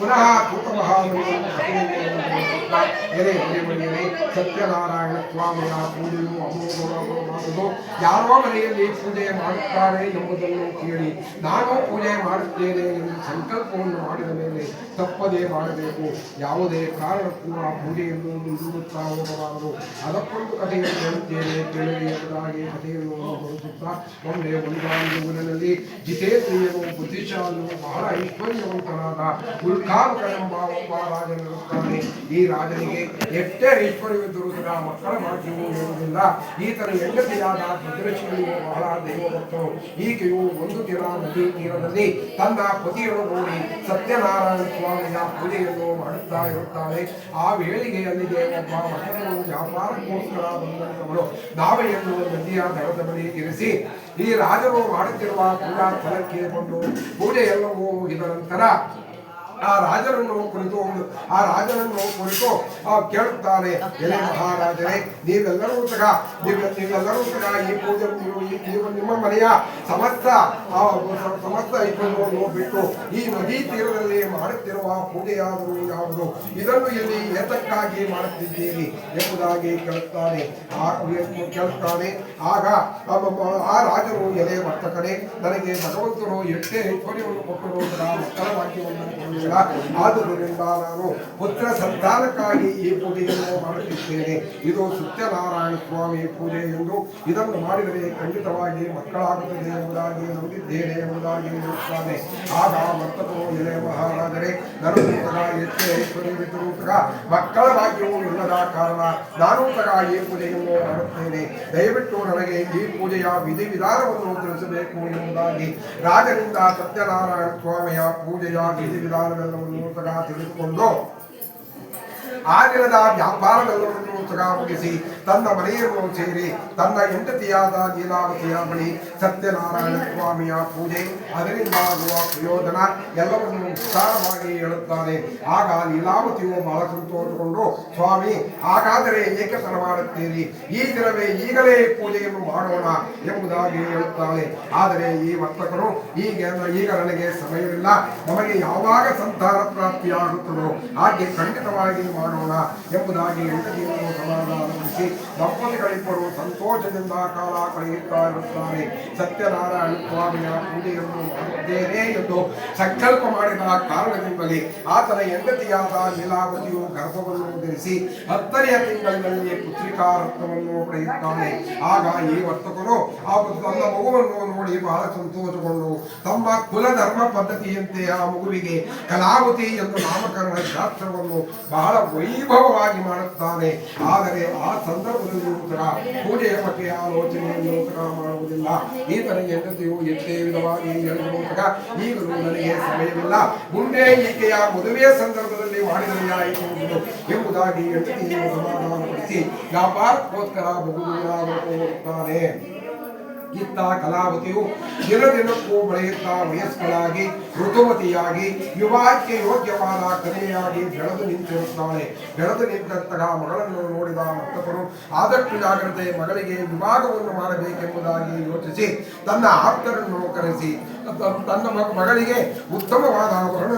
ಪುನಃ ಎರೆ ಮನೆಯಲ್ಲಿ ಸತ್ಯನಾರಾಯಣ ಸ್ವಾಮಿಯ ಪೂಜೆಯು ಅಮೋಘವಾಗುವುದು ಯಾರೋ ಮನೆಯಲ್ಲಿ ಪೂಜೆ ಮಾಡುತ್ತಾರೆ ಎಂಬುದನ್ನು ಕೇಳಿ ನಾನು ಪೂಜೆ ಮಾಡುತ್ತೇನೆ ಎಂದು ಸಂಕಲ್ಪವನ್ನು ಮಾಡಿದ ಮೇಲೆ ತಪ್ಪದೇ ಮಾಡಬೇಕು ಯಾವುದೇ ಕಾರಣಕ್ಕೂ ಆ ಪೂಜೆಯನ್ನು ಮುಂದೂಡುತ್ತಾ ಹೋಗಬಾರದು ಅದಕ್ಕೊಂದು ಕಥೆಯನ್ನು ಹೇಳುತ್ತೇನೆ ಕೇಳಿ ಎಂಬುದಾಗಿ ಕಥೆಯನ್ನು ಬರುತ್ತಾ ಒಮ್ಮೆ ಒಂದಾಂದು ಊರಿನಲ್ಲಿ ಜಿತೇಂದ್ರಿಯನು ಬುದ್ಧಿಶಾಲಿಯು ಬಹಳ ಐಶ್ವರ್ಯವಂತನಾದ ಉಲ್ಕಾಲಕನೆಂಬ ಒಬ್ಬ ರಾಜನಿರುತ್ತಾನೆ ಈ ರಾಜನಿಗೆ ಎಷ್ಟೇ ಐಶ್ವರ್ಯವಿದ್ದರೂ ಸಹ ಮಕ್ಕಳ ಭಾಗ್ಯವು ಇರುವುದಿಲ್ಲ. ಈತನ ಹೆಂಡತಿಯಾದ ಭದ್ರಶಿಯು ಬಹಳ ದೈವಭಕ್ತರು ಈಕೆಯು ಒಂದು ದಿನ ನದಿ ತೀರದಲ್ಲಿ ತನ್ನ ಪತಿಯನ್ನು ನೋಡಿ ಸತ್ಯನಾರಾಯಣ ಸ್ವಾಮಿಯ ಪೂಜೆಯನ್ನು ಮಾಡುತ್ತಾ ಇರುತ್ತಾಳೆ. ಆ ವೇಳೆಗೆ ಅಲ್ಲಿಗೆ ಒಬ್ಬ ಮಠನು ವ್ಯಾಪಾರಕ್ಕೋಸ್ಕರ ಬಂದಂತವಳು ನಾವೆಯನ್ನು ನದಿಯ ದಡದ ಬಳಿ ಇರಿಸಿ, ಈ ರಾಜರು ಮಾಡುತ್ತಿರುವ ಪೂಜಾ ಸ್ಥಳಕ್ಕೆ ಕೊಂಡು ಪೂಜೆ ಎಲ್ಲವೂ ಮುಗಿದ ನಂತರ ಆ ರಾಜರನ್ನು ಕುರಿತು ಒಂದು ಆ ರಾಜರನ್ನು ಕುರಿತು ಆ ಕೇಳುತ್ತಾರೆ ಎಲೆ ಮಹಾರಾಜರೇ ನೀವೆಲ್ಲರೂ ಸಹ ನೀವು ನೀವೆಲ್ಲರೂ ಸಹ ಈ ಪೂಜೆ ನೀವು ನಿಮ್ಮ ಮನೆಯ ಸಮಸ್ತ ಸಮಸ್ತ ಐಕ್ಯವನ್ನು ಬಿಟ್ಟು ಈ ನದಿ ತೀರದಲ್ಲಿ ಮಾಡುತ್ತಿರುವ ಪೂಜೆಯಾದರೂ ಯಾವುದು? ಇದನ್ನು ಇಲ್ಲಿ ಏತಕ್ಕಾಗಿ ಮಾಡುತ್ತಿದ್ದೀರಿ ಎಂಬುದಾಗಿ ಕೇಳುತ್ತಾನೆ. ಆ ಕೇಳುತ್ತಾನೆ. ಆಗ ಆ ರಾಜರು ಎಲೆ ವರ್ತಕನೇ ನನಗೆ ಭಗವಂತರು ಎಷ್ಟೇ ಐಶ್ವರ್ಯವನ್ನು ಕೊಟ್ಟರು ಮಕ್ಕಳ ವಾಕ್ಯವನ್ನು ಕೊಡಲಿಲ್ಲ ಆದುದರಿಂದ ನಾನು ಪುತ್ರ ಸಂತಾನಕ್ಕಾಗಿ ಈ ಪೂಜೆಯನ್ನು ಮಾಡುತ್ತಿದ್ದೇನೆ. ಇದು ಸತ್ಯನಾರಾಯಣ ಸ್ವಾಮಿ ಪೂಜೆ ಎಂದು ಇದನ್ನು ಮಾಡಿದರೆ ಖಂಡಿತವಾಗಿ ಮಕ್ಕಳಾಗುತ್ತದೆ ಎಂಬುದಾಗಿ ನಂಬಿದ್ದೇನೆ ಎಂಬುದಾಗಿ ಹೇಳುತ್ತಾನೆ. ಆಗ ವರ್ತಕರು ಎಲೆ ಮಹಾರಾಜರೇ ನರೂಪದ ಹೆಚ್ಚು ಐಶ್ವರ್ಯವಿದ್ದರೂ ಸಹ ಮಕ್ಕಳ ಭಾಗ್ಯವು ಇಲ್ಲದ ಕಾರಣ ನಾನು ಸಹ ಈ ಪೂಜೆಯನ್ನು ಮಾಡುತ್ತೇನೆ. ದಯವಿಟ್ಟು ನನಗೆ ಈ ಪೂಜೆಯ ವಿಧಿವಿಧಾನವನ್ನು ತಿಳಿಸಬೇಕು ಎಂಬುದಾಗಿ ರಾಜನಿಂದ ಸತ್ಯನಾರಾಯಣ ಸ್ವಾಮಿಯ ಪೂಜೆಯ ವಿಧಿವಿಧಾನವೆಲ್ಲವನ್ನು ಸಹ ತಿಳಿದುಕೊಂಡು ಆ ದಿನದ ವ್ಯಾಪಾರವೆಲ್ಲವನ್ನು ಸಹ ಮುಗಿಸಿ ತನ್ನ ಮನೆಯನ್ನು ಸೇರಿ ತನ್ನ ಹೆಂಡತಿಯಾದ ಲೀಲಾವತಿಯ ಬಳಿ ಸತ್ಯನಾರಾಯಣ ಸ್ವಾಮಿಯ ಪೂಜೆ ಅದರಿಂದ ಆಗುವ ಪ್ರಯೋಜನ ಎಲ್ಲವನ್ನು ವಿಸ್ತಾರವಾಗಿ ಹೇಳುತ್ತಾನೆ. ಆಗ ಲೀಲಾವತಿಯು ಬಹಳ ಸಂತೋಷಗೊಂಡು, ಸ್ವಾಮಿ, ಹಾಗಾದರೆ ಏಕೆ ತರ ಮಾಡುತ್ತೀರಿ ಈ ದಿನವೇ ಈಗಲೇ ಪೂಜೆಯನ್ನು ಮಾಡೋಣ ಎಂಬುದಾಗಿ ಹೇಳುತ್ತಾನೆ ಆದರೆ ಈ ವರ್ತಕರು ಈಗ ಈಗ ನನಗೆ ಸಮಯವಿಲ್ಲ. ನಮಗೆ ಯಾವಾಗ ಸಂತಾನ ಪ್ರಾಪ್ತಿಯಾಗುತ್ತದೋ ಹಾಗೆ ಖಂಡಿತವಾಗಿ ಮಾಡೋಣ ಎಂಬುದಾಗಿ ಹೆಂಡತಿಯನ್ನು ಸಮಾಧಾನಗೊಳಿಸಿ, ದಂಪತಿಗಳಿಬ್ಬರು ಸಂತೋಷದಿಂದ ಕಾಲ ಕಳೆಯುತ್ತಾ ಇರುತ್ತಾರೆ. ಸತ್ಯನಾರಾಯಣ ಸ್ವಾಮಿಯ ಪೂಜೆಯನ್ನು ಮಾಡುತ್ತೇನೆ ಎಂದು ಸಂಕಲ್ಪ ಮಾಡಿದ ಕಾರಣದಿಂದಲೇ ಆತನ ಹೆಂಡತಿಯಾದ ಲೀಲಾವತಿಯು ಗರ್ಭವನ್ನು ಧರಿಸಿ ಹತ್ತನೆಯ ತಿಂಗಳಿನಲ್ಲಿ ಪುತ್ರಿಕಾ ರಕ್ತವನ್ನು ಪಡೆಯುತ್ತಾನೆ ಆಗ ಈ ವರ್ತಕರು ಆ ತನ್ನ ಮಗುವನ್ನು ನೋಡಿ ಬಹಳ ಸಂತೋಷಗೊಂಡು, ತಮ್ಮ ಕುಲ ಧರ್ಮ ಪದ್ಧತಿಯಂತೆ ಆ ಮಗುವಿಗೆ ಕಲಾವತಿ ಎಂದು ನಾಮಕರಣ ಶಾಸ್ತ್ರವನ್ನು ಬಹಳ ವೈಭವವಾಗಿ ಮಾಡುತ್ತಾನೆ. ಆದರೆ ಆ ಸಂದರ್ಭದಲ್ಲಿ ಕೂಡ ಪೂಜೆಯ ಬಗ್ಗೆ ಆಲೋಚನೆಯನ್ನು ಮಾಡುವುದಿಲ್ಲ ಈತನ ಹೆಂಡತಿಯು ಎಷ್ಟೇ ವಿಧವಾಗಿ ಸಹ ಈಗಲೂ ನನಗೆ ಸಮಯವಿಲ್ಲ ಮುಂದೆ ಈಕೆಯ ಮದುವೆಯ ಸಂದರ್ಭದಲ್ಲಿ ಮಾಡಿದರೆ ಆಯಿತು ಎಂಬುದಾಗಿ ಹೆಂಡತಿಯನ್ನು ಸಮಾಧಾನಪಡಿಸಿ ವ್ಯಾಪಾರಕ್ಕೋಸ್ಕರ ಮಗುವಿನ ಹೋಗುತ್ತಾನೆ ಇತ್ತ ಕಲಾವತಿಯು ದಿನ ದಿನಕ್ಕೂ ಬೆಳೆಯುತ್ತಾ ವಯಸ್ಕಳಾಗಿ, ಋತುಮತಿಯಾಗಿ, ವಿವಾಹಕ್ಕೆ ಯೋಗ್ಯವಾದ ಕನ್ಯೆಯಾಗಿ ಬೆಳೆದು ನಿಂತಿರುತ್ತಾಳೆ. ಬೆಳೆದು ನಿಂತಹ ಮಗಳನ್ನು ನೋಡಿದ ಮತ್ತವರು ಆದಷ್ಟು ಜಾಗ್ರತೆ ಮಗಳಿಗೆ ವಿವಾಹವನ್ನು ಮಾಡಬೇಕೆಂಬುದಾಗಿ ಯೋಚಿಸಿ ತನ್ನ ಆಪ್ತರನ್ನು ಕರೆಸಿ. ತನ್ನ ಮಗಳಿಗೆ ಉತ್ತಮವಾದ ವರ್ಣ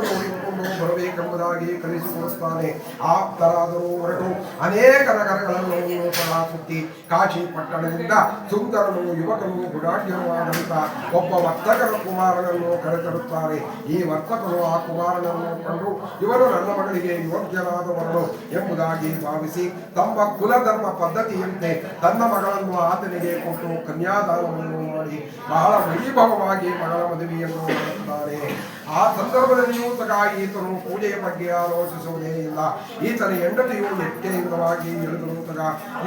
ನೋಡಿಕೊಂಡು ಬರಬೇಕೆಂಬುದಾಗಿ ಕಲಿಸಿಕೊಡುತ್ತಾನೆ ಆಪ್ತರಾದರೂ ಹೊರಟು ಅನೇಕ ನಗರಗಳನ್ನು ಸುತ್ತಿ ಕಾಶಿ ಪಟ್ಟಣದಿಂದ ಸುಂದರನು ಯುವಕನು ಗುಡಾಢ್ಯವಾದಂತ ಒಬ್ಬ ವರ್ತಕರ ಕುಮಾರನನ್ನು ಕರೆತರುತ್ತಾರೆ. ಈ ವರ್ತಕರು ಆ ಕುಮಾರನನ್ನು ಕಂಡು, ಇವರು ನನ್ನ ಮಗಳಿಗೆ ಯೋಗ್ಯನಾದವರು ಎಂಬುದಾಗಿ ಭಾವಿಸಿ, ತಮ್ಮ ಕುಲಧರ್ಮ ಪದ್ಧತಿಯಂತೆ ತನ್ನ ಮಗಳನ್ನು ಆತನಿಗೆ ಕೊಟ್ಟು ಕನ್ಯಾದಾನವನ್ನು ಮಾಡಿ, ಬಹಳ ವೈಭವವಾಗಿ ಮಗಳ ಮದುವೆಯನ್ನು ಮಾಡುತ್ತಾರೆ. ಆ ಸಂದರ್ಭದಲ್ಲಿಯೂ ಸಹ ಈತನು ಪೂಜೆಯ ಬಗ್ಗೆ ಆಲೋಚಿಸುವುದೇ ಇಲ್ಲ. ಈತನ ಹೆಂಡತಿಯು ನಿತ್ಯಯುತವಾಗಿ ಹೇಳಿದರೂ ಸಹ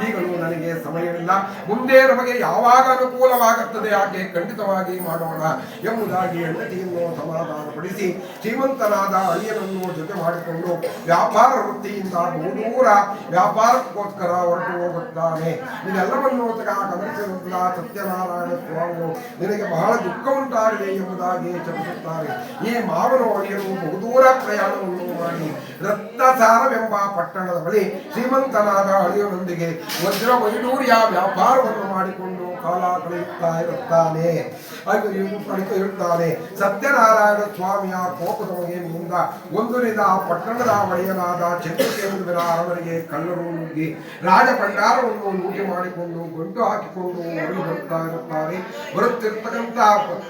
ಈಗಲೂ ನನಗೆ ಸಮಯವಿಲ್ಲ. ಮುಂದೆ ನಮಗೆ ಯಾವಾಗ ಅನುಕೂಲವಾಗುತ್ತದೆ ಆಕೆ ಖಂಡಿತವಾಗಿ ಮಾಡೋಣ ಎಂಬುದಾಗಿ ಹೆಂಡತಿಯನ್ನು ಸಮಾಧಾನಪಡಿಸಿ ಶ್ರೀಮಂತನಾದ ಅಳಿಯನನ್ನು ಜೊತೆ ಮಾಡಿಕೊಂಡು ವ್ಯಾಪಾರ ವೃತ್ತಿಯಿಂದ ಬಹುದೂರ ವ್ಯಾಪಾರಕ್ಕೋಸ್ಕರ ಹೊರಟು ಹೋಗುತ್ತಾನೆ. ಇದೆಲ್ಲವನ್ನು ಸಹ ಗಮನಿಸಿರುವಂತಹ ಸತ್ಯನಾರಾಯಣ ಸ್ವಾಮಿಯು, ನಿನಗೆ ಬಹಳ ದುಃಖ ಉಂಟಾಗಿದೆ ಎಂಬುದಾಗಿ ಚಲಿಸುತ್ತಾರೆ ಈ ಮಾವನ ಅಳಿಯನು ಬಹುದೂರ ಪ್ರಯಾಣವನ್ನು ಮಾಡಿ ರತ್ನಸಾರವೆಂಬ ಪಟ್ಟಣದ ಬಳಿ ಶ್ರೀಮಂತನಾದ ಅಳಿಯನೊಂದಿಗೆ ವಜ್ರ ವೈಡೂರ್ಯ ವ್ಯಾಪಾರವನ್ನು ಮಾಡಿಕೊಂಡು ಕಾಲ ಕಳೆಯುತ್ತಾ ಇರುತ್ತಾನೆ. ಇರುತ್ತಾನೆ ಸತ್ಯನಾರಾಯಣ ಸ್ವಾಮಿಯ ಕೋಪದ ಮಹಿಮೆಯಿಂದ ಒಂದು ದಿನ ಪಟ್ಟಣದ ಒಡೆಯನಾದ ಚಂದ್ರಕೇಂದ್ರ ಅವರಿಗೆ ಕಳ್ಳರು ನುಗ್ಗಿ ರಾಜಭಂಡಾರವನ್ನು ಲೂಟಿ ಮಾಡಿಕೊಂಡು ಗಂಟು ಹಾಕಿಕೊಂಡು ಓಡಿ ಬರುತ್ತಾ ಇರುತ್ತಾರೆ ಬರುತ್ತಿರ್ತಕ್ಕಂಥ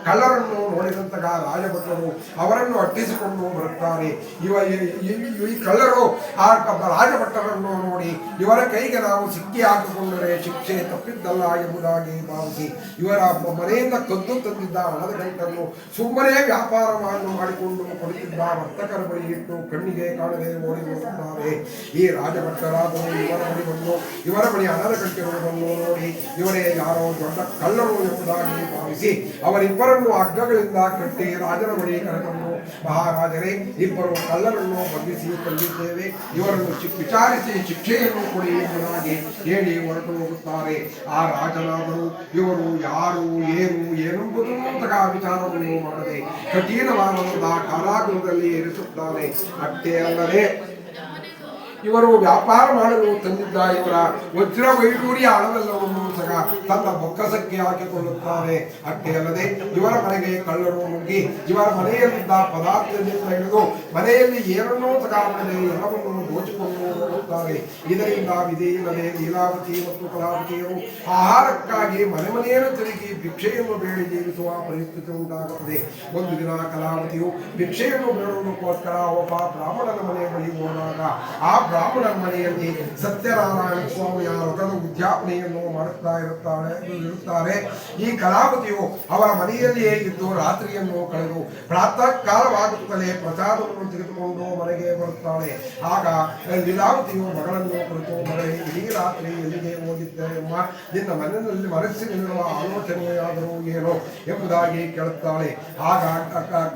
ಕಳ್ಳರನ್ನು ನೋಡಿದಂತಹ ರಾಜಭಟ್ರರು ಅವರನ್ನು ಅಟ್ಟಿಸಿಕೊಂಡು ಬರುತ್ತಾರೆ ಇವ ಈ- ಕಳ್ಳರು ಆ ರಾಜಭಟ್ಟರನ್ನು ನೋಡಿ ಇವರ ಕೈಗೆ ನಾವು ಸಿಕ್ಕಿ ಹಾಕಿಕೊಂಡರೆ ಶಿಕ್ಷೆ ತಪ್ಪಿದ್ದಲ್ಲ ಎಂಬುದಾಗಿ ಭಾವಿಸಿ ಇವರ ಮನೆಯಿಂದ ಕದ್ದು ತಂದಿದ್ದ ಹಣದ ಗಂಟನ್ನು ಸುಮ್ಮನೆ ವ್ಯಾಪಾರವನ್ನು ಮಾಡಿಕೊಂಡು ಕೊಡುತ್ತಿದ್ದ ವರ್ತಕರ ಬಳಿ ಇಟ್ಟು ಕಣ್ಣಿಗೆ ಕಾಣದೆ ಓಡಿ ಹೋಗುತ್ತಾರೆ ಈ ರಾಜಭಟ್ಟರಾದರು ಇವರ ಬಳಿ ಬಂದು ಇವರ ಬಳಿ ಹಣದ ಗಂಟಿರುವುದನ್ನು ನೋಡಿ ಇವರೇ ಯಾರೋ ದೊಡ್ಡ ಕಳ್ಳರು ಎಂಬುದಾಗಿ ಭಾವಿಸಿ ಅವರಿಬ್ಬರನ್ನು ಹಗ್ಗಗಳಿಂದ ಕಟ್ಟಿ ರಾಜನ ಬಳಿ ಕರೆತಂದು ಮಹಾರಾಜರೇ, ಇಬ್ಬರು ಕಳ್ಳರನ್ನು ಬಂಧಿಸಿ ತಂದಿದ್ದೇವೆ. ಇವರನ್ನು ವಿಚಾರಿಸಿ ಶಿಕ್ಷೆಯನ್ನು ಕೊಡಿ ಎಂಬುದಾಗಿ ಹೇಳಿ ಹೊರಟು ಹೋಗುತ್ತಾರೆ ಆ ರಾಜನಾದರು ಇವರು ಯಾರು, ಏನು ಏನೆಂಬುದಂತಹ ವಿಚಾರವನ್ನು ಮಾಡದೆ ಕಠಿಣವಾದಂತಹ ಕಾರಾಗೃಹದಲ್ಲಿ ಇರಿಸುತ್ತಾರೆ. ಅಷ್ಟೇ ಅಲ್ಲದೆ, ಇವರು ವ್ಯಾಪಾರ ಮಾಡಲು ತಂದಿದ್ದ ಇವರ ವಜ್ರ ವೈಡೂರ್ಯ ಹಣವೆಲ್ಲವನ್ನು ತನ್ನ ಬೊಕ್ಕಸಕ್ಕೆ ಹಾಕಿಕೊಳ್ಳುತ್ತಾರೆ. ಅಷ್ಟೇ ಅಲ್ಲದೆ ಇವರ ಮನೆಗೆ ಕಳ್ಳರು ನುಗ್ಗಿ ಇವರ ಮನೆಯಲ್ಲಿದ್ದ ಪದಾರ್ಥದಿಂದ ಹಿಡಿದು ಮನೆಯಲ್ಲಿ ಏನನ್ನೂ ತಗಾಮದೆ ಎಲ್ಲವನ್ನೂ ದೋಚಿಕೊಂಡು ಹೋಗುತ್ತಾರೆ ಇದರಿಂದ ವಿಧಿ ಇಲ್ಲದೆ ಲೀಲಾವತಿ ಮತ್ತು ಕಲಾವತಿಯರು ಆಹಾರಕ್ಕಾಗಿ ಮನೆ ಮನೆಯನ್ನು ತಿರುಗಿ ಭಿಕ್ಷೆಯನ್ನು ಬೇಡಿ ಜೀವಿಸುವ ಪರಿಸ್ಥಿತಿ ಉಂಟಾಗುತ್ತದೆ. ಒಂದು ದಿನ ಕಲಾವತಿಯು ಭಿಕ್ಷೆಯನ್ನು ಬೇಡುವುದಕ್ಕೋಸ್ಕರ ಒಬ್ಬ ಬ್ರಾಹ್ಮಣನ ಮನೆಯ ಬಳಿ ಹೋದಾಗ ಆ ಬ್ರಾಹ್ಮಣನ ಮನೆಯಲ್ಲಿ ಸತ್ಯನಾರಾಯಣ ಸ್ವಾಮಿಯ ವ್ರತದ ಉದ್ಯಾಪನೆಯನ್ನು ಮಾಡುತ್ತಾ ಇರುತ್ತಾಳೆ ಇರುತ್ತಾರೆ ಈ ಕಲಾವತಿಯು ಅವರ ಮನೆಯಲ್ಲಿಯೇ ಇದ್ದು ರಾತ್ರಿಯನ್ನು ಕಳೆದು ಪ್ರಾತಃ ಕಾಲವಾಗುತ್ತಲೇ ಪ್ರಸಾದವನ್ನು ತೆಗೆದುಕೊಂಡು ಮನೆಗೆ ಬರುತ್ತಾಳೆ. ಆಗ ಲೀಲಾವತಿಯು ಮಗಳನ್ನು ಕುರಿತು, ಮಗಳೇ ಇಡೀ ರಾತ್ರಿ ಎಲ್ಲಿಗೆ ಹೋಗಿದ್ದೇನೆಮ್ಮ ನಿನ್ನ ಮನೆಯಲ್ಲಿ ಮನಸ್ಸಿನಲ್ಲಿರುವ ಆಲೋಚನೆಯಾದರೂ ಏನೋ? ಎಂಬುದಾಗಿ ಕೇಳುತ್ತಾಳೆ. ಆಗ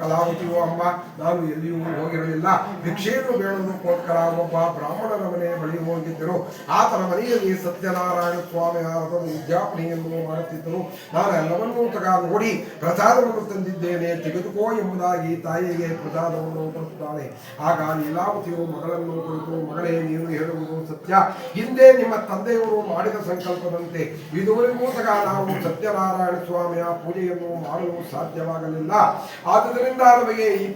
ಕಲಾವತಿಯು, ಅಮ್ಮ, ನಾನು ಎಲ್ಲಿಯೂ ಹೋಗಿರಲಿಲ್ಲ. ಭಿಕ್ಷೆಯನ್ನು ಬೇಡುವುದಕ್ಕೋಸ್ಕರ ಒಬ್ಬ ಬ್ರಾಹ್ಮಣರ ಮನೆ ಬಳಿ ಹೋಗಿದ್ದರು. ಆತನ ಮನೆಯಲ್ಲಿ ಸತ್ಯನಾರಾಯಣ ಸ್ವಾಮಿ ರಥದ ಉದ್ಯಾಪನೆಯನ್ನು ಮಾಡುತ್ತಿದ್ದನು ನಾನು ಎಲ್ಲವನ್ನೂ ತಗ ನೋಡಿ ಪ್ರಸಾದವನ್ನು ತಂದಿದ್ದೇನೆ, ತೆಗೆದುಕೋ ಎಂಬುದಾಗಿ ತಾಯಿಗೆ ಪ್ರಸಾದವನ್ನು ಕೊಡುತ್ತಾಳೆ. ಆಗ ಲೀಲಾವತಿಯು ಮಗಳನ್ನು ಕುರಿತು, ಮಗಳೇ, ನೀನು ಹೇಳುವುದು ಸತ್ಯ. ಹಿಂದೆ ನಿಮ್ಮ ತಂದೆಯವರು ಮಾಡಿದ ಸಂಕಲ್ಪದಂತೆ ಇದುವರೆಗೂ ಸಹ ನಾವು ಸತ್ಯನಾರಾಯಣ ಸ್ವಾಮಿಯ ಪೂಜೆಯನ್ನು ಮಾಡಲು ಸಾಧ್ಯವಾಗಲಿಲ್ಲ. ಆದುದರಿಂದ ನಮಗೆ ಈ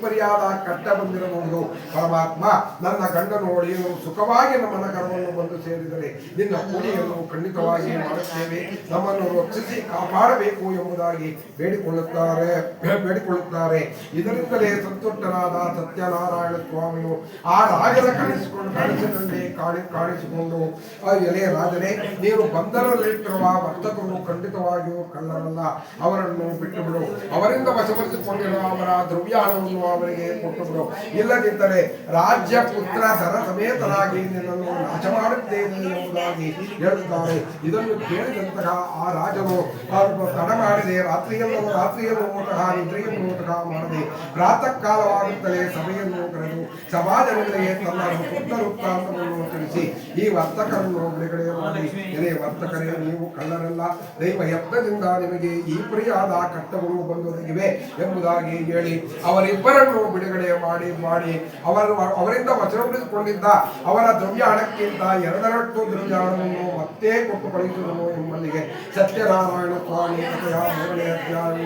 ಕಟ್ಟ ಬಂದಿರಬಹುದು. ಪರಮಾತ್ಮ, ನನ್ನ ಗಂಡನು ಒಡೆಯನು ಸುಖವಾಗಿ ನಮ್ಮ ನಗರವನ್ನು ಬಂದು ಸೇರಿದರೆ ನಿನ್ನ ಪೂಜೆಯನ್ನು ಖಂಡಿತವಾಗಿ ಮಾಡುತ್ತೇವೆ ನಮ್ಮನ್ನು ರಕ್ಷಿಸಿ ಕಾಪಾಡಬೇಕು ಎಂಬುದಾಗಿ ಬೇಡಿಕೊಳ್ಳುತ್ತಾರೆ ಬೇಡಿಕೊಳ್ಳುತ್ತಾರೆ. ಇದರಿಂದಲೇ ಸಂತುಷ್ಟನಾದ ಸತ್ಯನಾರಾಯಣ ಸ್ವಾಮಿಯು ಆ ರಾಜನ ಕಾಣಿಸಿಕೊಂಡು ಕನಸಿನಲ್ಲಿ ಕಾಣಿ ಕಾಣಿಸಿಕೊಂಡು ಎಲೆ ರಾಜನೇ, ನೀನು ಬಂಧನದಲ್ಲಿಟ್ಟಿರುವ ವರ್ತಕರು ಖಂಡಿತವಾಗಿಯೂ ಕಳ್ಳರಲ್ಲ ಅವರನ್ನು ಬಿಟ್ಟುಬಿಡು. ಅವರಿಂದ ವಶಪಡಿಸಿಕೊಂಡಿರುವ ಅವರ ದ್ರವ್ಯಾಣವನ್ನು ಅವರಿಗೆ ಕೊಟ್ಟುಬಿಡು. ಇಲ್ಲದಿದ್ದರೆ ರಾಜ್ಯ ಪುತ್ರ ಸರ ಸಮೇತರಾಗಿ ನಿನ್ನನ್ನು ನಾಶ ಮಾಡುತ್ತೇನೆ ಎಂಬುದಾಗಿ ಹೇಳುತ್ತಾರೆ ಇದನ್ನು ಕೇಳಿದಂತಹ ಆ ರಾಜನು ತಡ ಮಾಡದೆ. ರಾತ್ರಿಯಲ್ಲೂ ರಾತ್ರಿಯಲ್ಲೂ ಊಟಕ ನಿದ್ರೆಯನ್ನು ಊಟಕ ಮಾಡದೆ ಪ್ರಾತಃ ಕಾಲವಾಗುತ್ತಲೇ ಸಭೆಯನ್ನು ಕರೆದು ಸಮಾಜಗಳಿಗೆ ತನ್ನ ವೃತ್ತಾಂತವನ್ನು ತಿಳಿಸಿ ಈ ವರ್ತಕರನ್ನು ಬಿಡುಗಡೆ ಮಾಡಿ. ಇದೇ ವರ್ತಕರೇ, ನೀವು ಕಳ್ಳರಲ್ಲ. ದೈವ ಯತ್ನದಿಂದ ನಿಮಗೆ ಈ ಪ್ರಿಯಾದ ಕಟ್ಟಗಳು ಬಂದೊದಗಿವೆ ಎಂಬುದಾಗಿ ಹೇಳಿ ಅವರಿಬ್ಬರನ್ನು ಬಿಡುಗಡೆ ಮಾಡಿ ಮಾಡಿ. ಅವರು, ಅವರಿಂದ ವಚನ ಪಡೆದುಕೊಂಡಿದ್ದ ಅವರ ದ್ರವ್ಯ ಹಣಕ್ಕಿಂತ ಎರಡರಟ್ಟು ದ್ರವ್ಯ ಹಣವನ್ನು ಮತ್ತೆ ಕೊಟ್ಟು ಕಳಿಸುವನು ಎಂಬಲ್ಲಿಗೆ ಸತ್ಯನಾರಾಯಣ ಸ್ವಾಮಿ ಅಧ್ಯಾಯ.